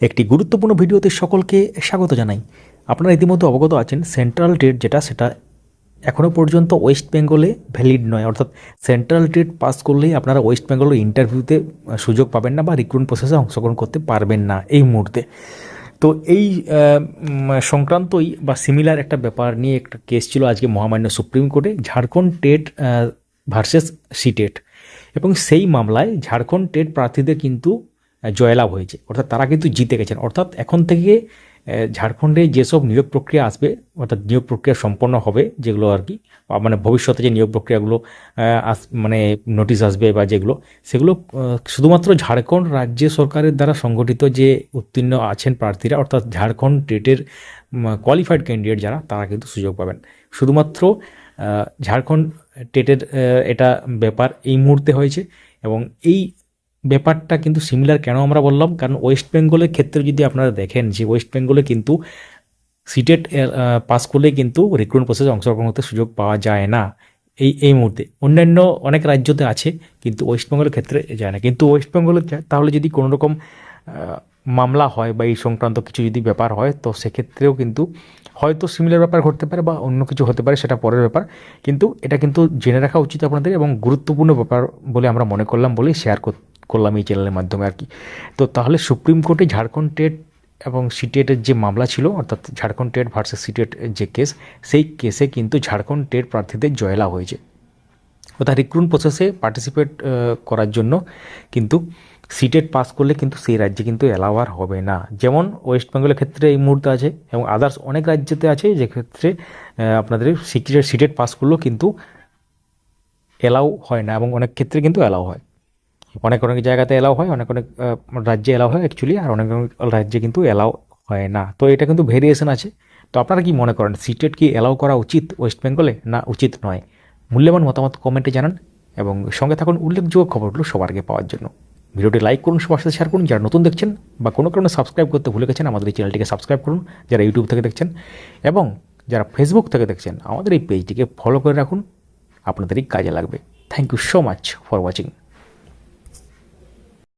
একটি গুরুত্বপূর্ণ ভিডিওতে সকলকে স্বাগত জানাই। আপনারা ইতিমধ্যে অবগত আছেন সেন্ট্রাল টেট যেটা, সেটা এখনও পর্যন্ত ওয়েস্ট বেঙ্গলে ভ্যালিড নয়। অর্থাৎ সেন্ট্রাল টেট পাস করলেই আপনারা ওয়েস্ট বেঙ্গলের ইন্টারভিউতে সুযোগ পাবেন না বা রিক্রুট প্রসেসে অংশগ্রহণ করতে পারবেন না এই মুহূর্তে। তো এই সংক্রান্তই বা সিমিলার একটা ব্যাপার নিয়ে একটা কেস ছিল আজকে মহামান্য সুপ্রিম কোর্টে, ঝাড়খণ্ড টেট ভার্সেস সিটেট এবং সেই মামলায় ঝাড়খণ্ড টেট প্রার্থীদের কিন্তু জয়লাভ হয়েছে। অর্থাৎ তারা কিন্তু জিতে গেছেন। অর্থাৎ এখন থেকে ঝাড়খণ্ডে যেসব নিয়োগ প্রক্রিয়া আসবে, অর্থাৎ নিয়োগ প্রক্রিয়া সম্পন্ন হবে, যেগুলো আর কি মানে ভবিষ্যতে যে নিয়োগ প্রক্রিয়াগুলো আস মানে নোটিশ আসবে বা যেগুলো, সেগুলো শুধুমাত্র ঝাড়খণ্ড রাজ্য সরকারের দ্বারা সংগঠিত যে উত্তীর্ণ আছেন প্রার্থীরা, অর্থাৎ ঝাড়খণ্ড টেটের কোয়ালিফাইড ক্যান্ডিডেট যারা, তারা কিন্তু সুযোগ পাবেন। শুধুমাত্র ঝাড়খণ্ড টেটের এটা ব্যাপার এই মুহূর্তে হয়েছে এবং এই ব্যাপারটা কিন্তু সিমিলার কেন আমরা বললাম? কারণ ওয়েস্ট বেঙ্গলের ক্ষেত্রে যদি আপনারা দেখেন যে ওয়েস্ট বেঙ্গলে কিন্তু সিটেট পাস করলে কিন্তু রিক্রুট প্রসেসে অংশগ্রহণ করতে সুযোগ পাওয়া যায় না। এই এই মুহূর্তে। অন্যান্য অনেক রাজ্যতে আছে, কিন্তু ওয়েস্ট বেঙ্গলের ক্ষেত্রে যায় না। কিন্তু ওয়েস্ট বেঙ্গলে তাহলে যদি কোনো রকম মামলা হয় বা এই সংক্রান্ত কিছু যদি ব্যাপার হয়, তো সেক্ষেত্রেও কিন্তু হয়তো সিমিলার ব্যাপার ঘটতে পারে বা অন্য কিছু হতে পারে, সেটা পরের ব্যাপার। কিন্তু এটা কিন্তু জেনে রাখা উচিত আপনাদের এবং গুরুত্বপূর্ণ ব্যাপার বলে আমরা মনে করলাম বলেই শেয়ার করলাম এই চ্যানেলের মাধ্যমে আর কি। তো তাহলে সুপ্রিম কোর্টে ঝাড়খণ্ড টেট এবং সিটেটের যে মামলা ছিল, অর্থাৎ ঝাড়খণ্ড টেট ভার্সেস সিটেট যে কেস সেই কেসে কিন্তু ঝাড়খণ্ড টেট প্রার্থীদের জয়লা হয়েছে। অর্থাৎ রিক্রুট প্রসেসে পার্টিসিপেট করার জন্য কিন্তু সিটেট পাস করলে কিন্তু সেই রাজ্যে কিন্তু অ্যালাওয়ার হবে না। যেমন ওয়েস্ট বেঙ্গলের ক্ষেত্রে এই মুহূর্তে আছে এবং আদার্স অনেক রাজ্যতে আছে যে ক্ষেত্রে আপনাদের সিটেট সিটেট পাস করলেও কিন্তু অ্যালাউ হয় না এবং অনেক ক্ষেত্রে কিন্তু অ্যালাউ হয়। অনেক অনেক জায়গাতে এলাও হয়, অনেক অনেক রাজ্যে এলাও হয় অ্যাকচুয়ালি আর অনেক অনেক রাজ্যে কিন্তু এলাও হয় না। তো এটা কিন্তু ভেরিয়েশন আছে। তো আপনারা কি মনে করেন সিটেট কি এলাও করা উচিত ওয়েস্ট বেঙ্গলে না উচিত নয়? মূল্যবান মতামত কমেন্টে জানান এবং সঙ্গে থাকুন উল্লেখযোগ্য খবরগুলো সবার আগে পাওয়ার জন্য। ভিডিওটি লাইক করুন, সবার সাথে শেয়ার করুন। যারা নতুন দেখছেন বা কোনো কারণে সাবস্ক্রাইব করতে ভুলে গেছেন, আমাদের এই চ্যানেলটিকে সাবস্ক্রাইব করুন। যারা ইউটিউব থেকে দেখছেন এবং যারা ফেসবুক থেকে দেখছেন, আমাদের এই পেজটিকে ফলো করে রাখুন। আপনাদেরই কাজে লাগবে। Thank you so much for watching